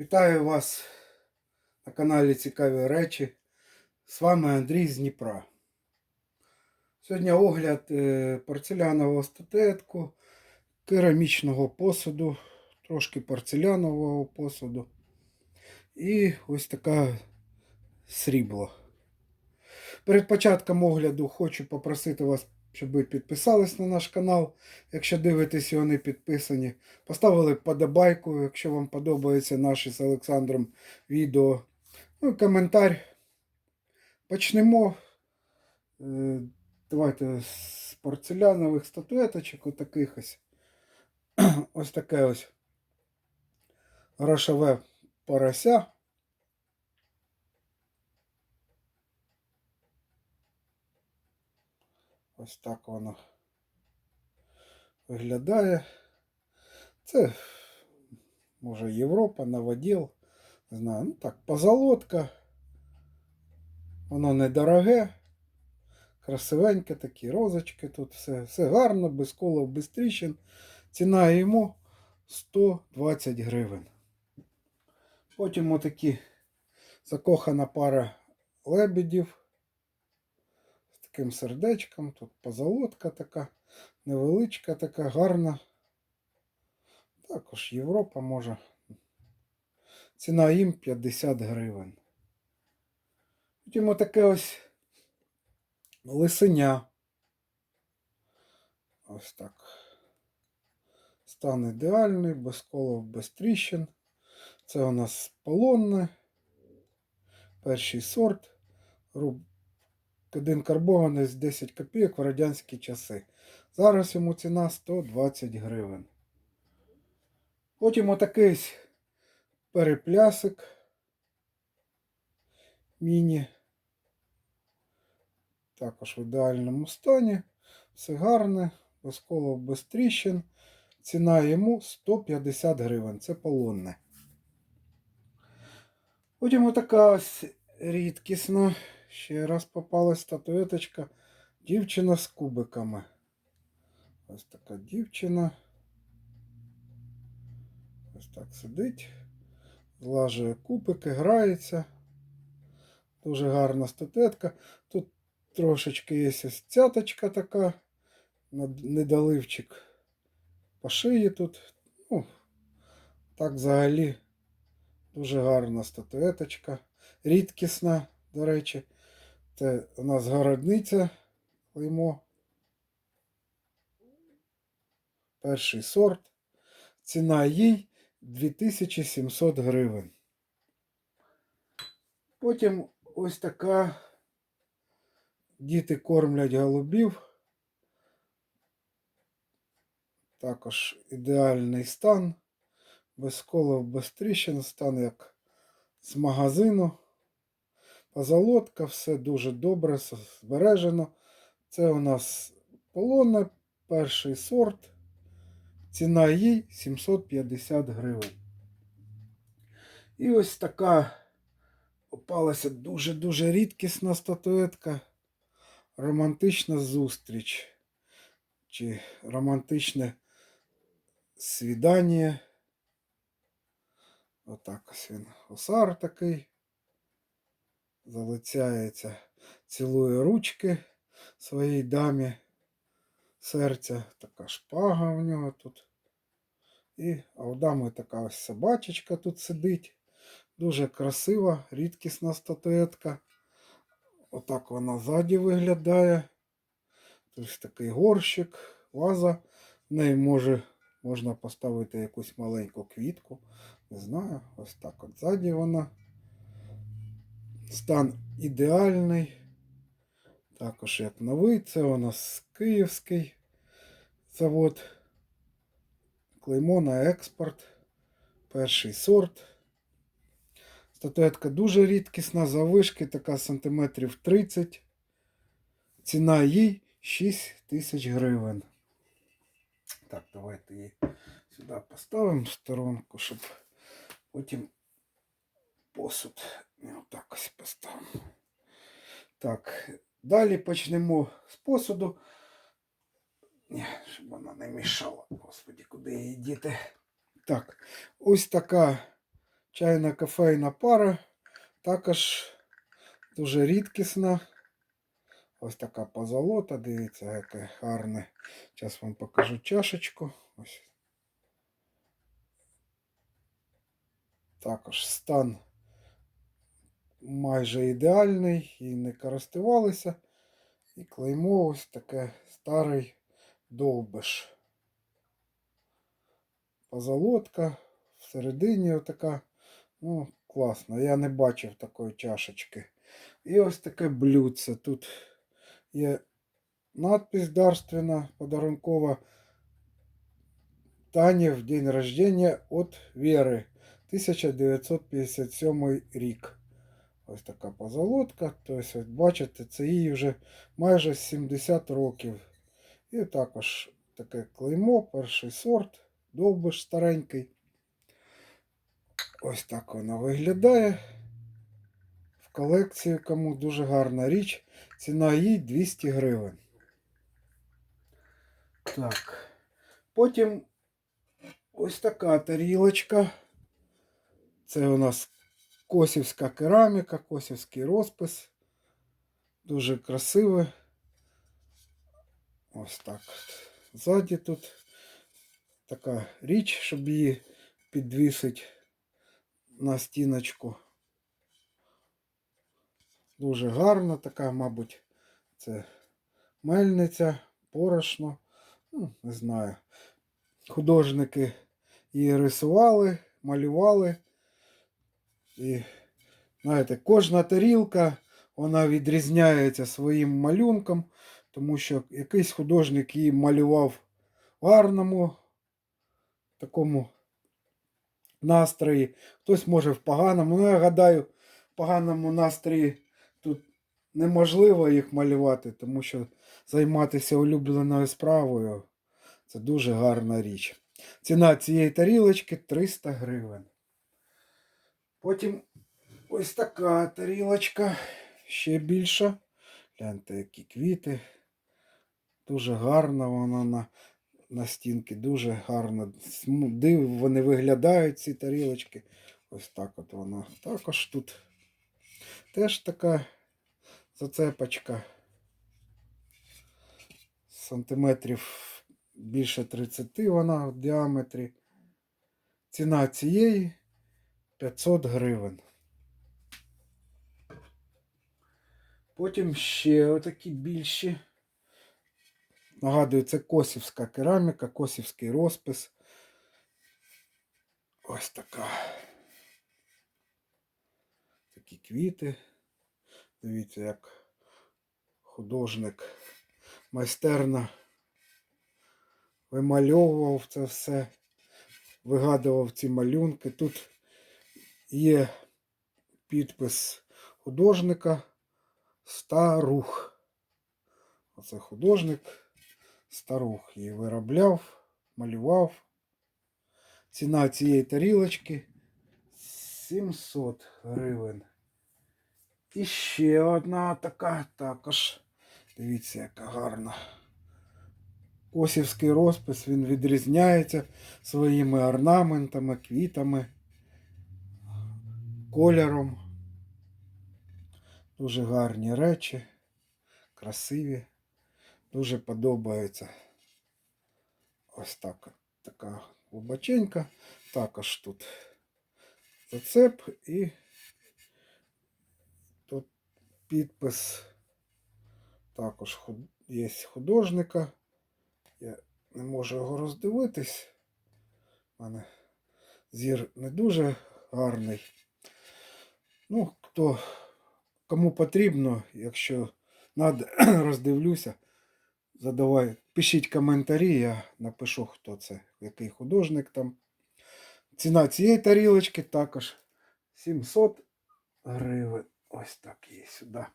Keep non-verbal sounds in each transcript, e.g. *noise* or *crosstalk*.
Вітаю вас на каналі Цікаві речі. З вами Андрій з Дніпра. Сьогодні огляд е, порцелянового статуетку, керамічного посуду, трошки порцелянового посуду. І ось така срібло. Перед початком огляду хочу попросити вас, щоб ви підписались на наш канал, якщо дивитесь його не підписані. Поставили подобайку, якщо вам подобається наші з Олександром відео. Ну і коментар. Почнемо. Е, Давайте з порцелянових статуеточок, отаких ось. *clears throat* Ось таке ось грошове порося. Ось так воно виглядає. Це, може, Європа, новоділ. Не знаю, ну так, позолотка. Воно недороге. Красивеньке такі розочки тут все. Все гарно, без колов, без тріщин. Ціна йому 120 гривень. Потім отакі закохана пара лебедів таким сердечком. Тут позолотка така, невеличка, така гарна. Також Європа може. Ціна їм 50 гривень. Потім отаке ось лисеня. Ось так. Стан ідеальний, без колов, без тріщин. Це у нас полонне. Перший сорт. Один карбований з 10 копійок в радянські часи. Зараз йому ціна 120 гривень. Потім отакий переплясик. Міні. Також в ідеальному стані. Все гарне, без колов, без тріщин. Ціна йому 150 гривень. Це полонне. Потім отака ось рідкісна. Ще раз попалась статуеточка. Дівчина з кубиками. Ось така дівчина. Ось так сидить. Злажує кубики, грається. Дуже гарна статуетка. Тут трошечки є ось цяточка така. Недоливчик по шиї тут. Ну, так взагалі дуже гарна статуеточка. Рідкісна, до речі. Це у нас городниця клеймо. Перший сорт. Ціна їй 2700 гривень. Потім ось така діти кормлять голубів. Також ідеальний стан. Без колов, без тріщин, стан як з магазину. Позолотка, все дуже добре, збережено. Це у нас полонне, перший сорт. Ціна їй 750 гривень. І ось така попалася дуже-дуже рідкісна статуетка. Романтична зустріч. Чи романтичне свідання. Отак ось він. Гусар такий. Залицяється, цілує ручки своїй дамі серця. Така шпага в нього тут. І а у дами така ось собачечка тут сидить. Дуже красива, рідкісна статуетка. Отак вона ззаді виглядає. Ось такий горщик, ваза. В неї може, можна поставити якусь маленьку квітку. Не знаю, ось так от ззаді вона. Стан ідеальний. Також як новий, це у нас київський завод. Клеймо на експорт. Перший сорт. Статуетка дуже рідкісна, завишки така сантиметрів 30. Ціна їй 6 тисяч гривень. Так, давайте її сюди поставимо в сторонку, щоб потім посуд отак ось поставимо. Так, далі почнемо з посуду. Ні, щоб вона не мішала. Господі, куди її діти. Так, ось така чайна кофейна пара. Також дуже рідкісна. Ось така позолота, дивіться, яке гарне. Зараз вам покажу чашечку. Ось. Також стан майже ідеальний і не користувалися. І клеймо ось таке старий довбиш. Позолотка всередині отака. Ну, класно. Я не бачив такої чашечки. І ось таке блюдце. Тут є надпись дарственна, подарункова. Тані в день рождения от Віри. 1957 рік. Ось така позолотка. Тобто, от бачите, це їй вже майже 70 років. І також таке клеймо, перший сорт, довбиш старенький. Ось так воно виглядає. В колекції кому дуже гарна річ. Ціна їй 200 гривень. Так. Потім ось така тарілочка. Це у нас косівська кераміка, косівський розпис. Дуже красиве. Ось так. Ззаді тут така річ, щоб її підвісити на стіночку. Дуже гарна така, мабуть, це мельниця, порошно. Ну, не знаю. Художники її рисували, малювали. І, знаєте, кожна тарілка вона відрізняється своїм малюнком, тому що якийсь художник її малював в гарному такому настрої, хтось може в поганому. Ну, я гадаю, в поганому настрої тут неможливо їх малювати, тому що займатися улюбленою справою це дуже гарна річ. Ціна цієї тарілочки 300 гривень. Потім ось така тарілочка, ще більша. Гляньте, які квіти. Дуже гарна вона на, на стінки, дуже гарно. Див, вони виглядають, ці тарілочки. Ось так от вона. Також тут теж така зацепочка. Сантиметрів більше 30 вона в діаметрі. Ціна цієї 500 гривень. Потім ще отакі більші. Нагадую, це косівська кераміка, косівський розпис. Ось така. Такі квіти. Дивіться, як художник майстерно вимальовував це все, вигадував ці малюнки. Тут є підпис художника Старух. Оце художник Старух її виробляв, малював. Ціна цієї тарілочки 700 гривень. І ще одна така також. Дивіться, яка гарна. Косівський розпис, він відрізняється своїми орнаментами, квітами, кольором. Дуже гарні речі, красиві. Дуже подобається. Ось так. Така глибоченька. Також тут зацеп і тут підпис. Також є художника. Я не можу його роздивитись. У мене зір не дуже гарний. Ну, хто кому потрібно, якщо надо, *clears throat* роздивлюся, задавай, пишіть коментарі, я напишу, хто це, який художник там. Ціна цієї тарілочки також 700 гривень. Ось так є сюди.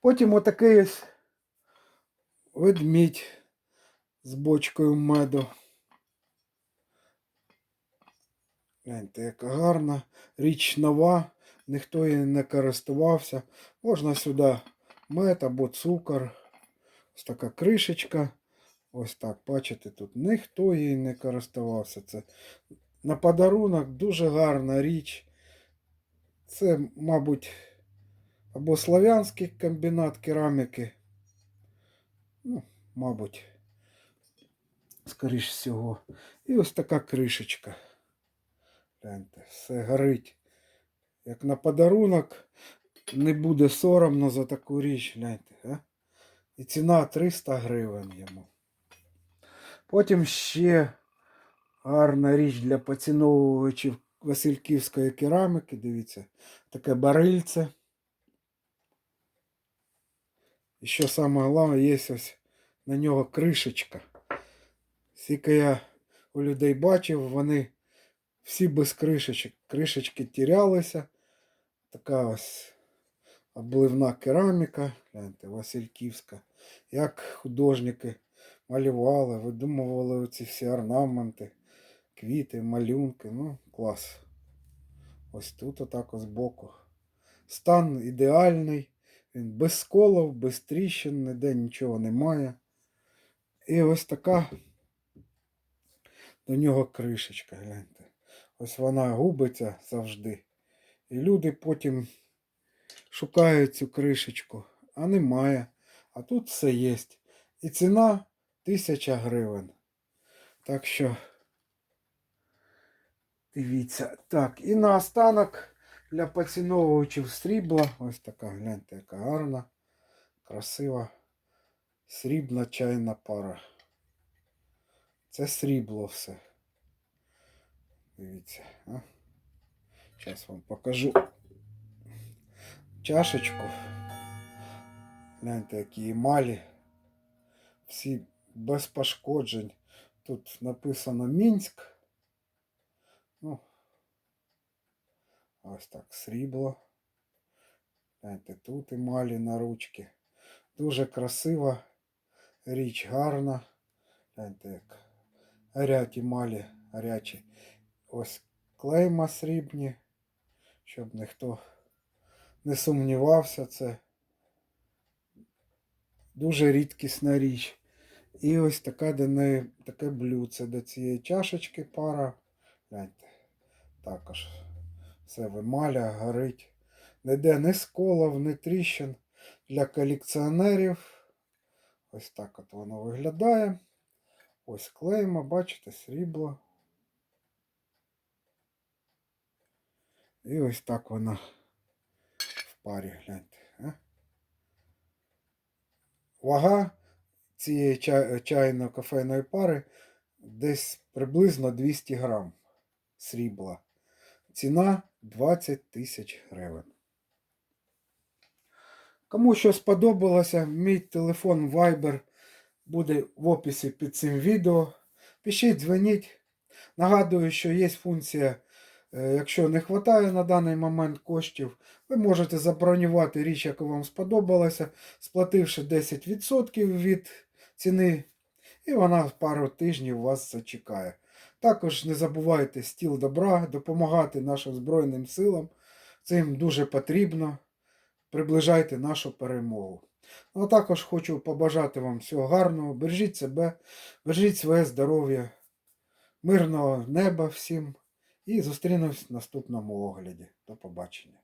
Потім отакий ось ведмідь з бочкою меду. Гляньте, яка гарна, річ нова, ніхто її не користувався. Можна сюди мед або цукор. Ось така кришечка. Ось так, бачите, тут ніхто її не користувався. Це на подарунок дуже гарна річ. Це, мабуть, або славянський комбінат кераміки. Ну, мабуть, скоріш всього. І ось така кришечка. Гляньте, все горить. Як на подарунок, не буде соромно за таку річ, гляньте. А? І ціна 300 гривень йому. Потім ще гарна річ для поціновувачів Васильківської кераміки. Дивіться, таке барильце. І що саме головне, є ось на нього кришечка. Скільки я у людей бачив, вони всі без кришечок. Кришечки тірялися. Така ось обливна кераміка, гляньте, Васильківська. Як художники малювали, видумували ці всі орнаменти, квіти, малюнки. Ну, клас. Ось тут отак ось боку. Стан ідеальний. Він без сколів, без тріщин, ніде нічого немає. І ось така до нього кришечка, гляньте. Ось вона губиться завжди. І люди потім шукають цю кришечку, а немає. А тут все є. І ціна 1000 гривень. Так що дивіться. Так, і наостанок для поціновувачів срібла. Ось така, гляньте, яка гарна, красива, срібна чайна пара. Це срібло все. Дивіться, а? Зараз вам покажу чашечку. Гляньте, які емалі. Всі без пошкоджень. Тут написано Мінськ. Ну, ось так, срібло. Гляньте, тут емалі на ручки. Дуже красива річ, гарна. Гляньте, як гарять емалі, гарячі. Ось клейма срібні, щоб ніхто не сумнівався, це дуже рідкісна річ. І ось така до неї, таке блюдце до цієї чашечки пара. Гляньте, також все в емаля горить. Ніде ні сколов, ні тріщин для колекціонерів. Ось так от воно виглядає. Ось клейма, бачите, срібло. І ось так вона в парі, гляньте. А? Вага цієї чай- чайно-кофейної пари десь приблизно 200 грам срібла. Ціна 20 тисяч гривень. Кому що сподобалося, мій телефон Viber буде в описі під цим відео. Пишіть, дзвоніть. Нагадую, що є функція, якщо не вистачає на даний момент коштів, ви можете забронювати річ, яка вам сподобалася, сплативши 10% від ціни, і вона пару тижнів вас зачекає. Також не забувайте стіл добра, допомагати нашим Збройним силам. Це їм дуже потрібно. Приближайте нашу перемогу. Ну, а також хочу побажати вам всього гарного. Бережіть себе, бережіть своє здоров'я, мирного неба всім. І зустрінемось в наступному огляді. До побачення.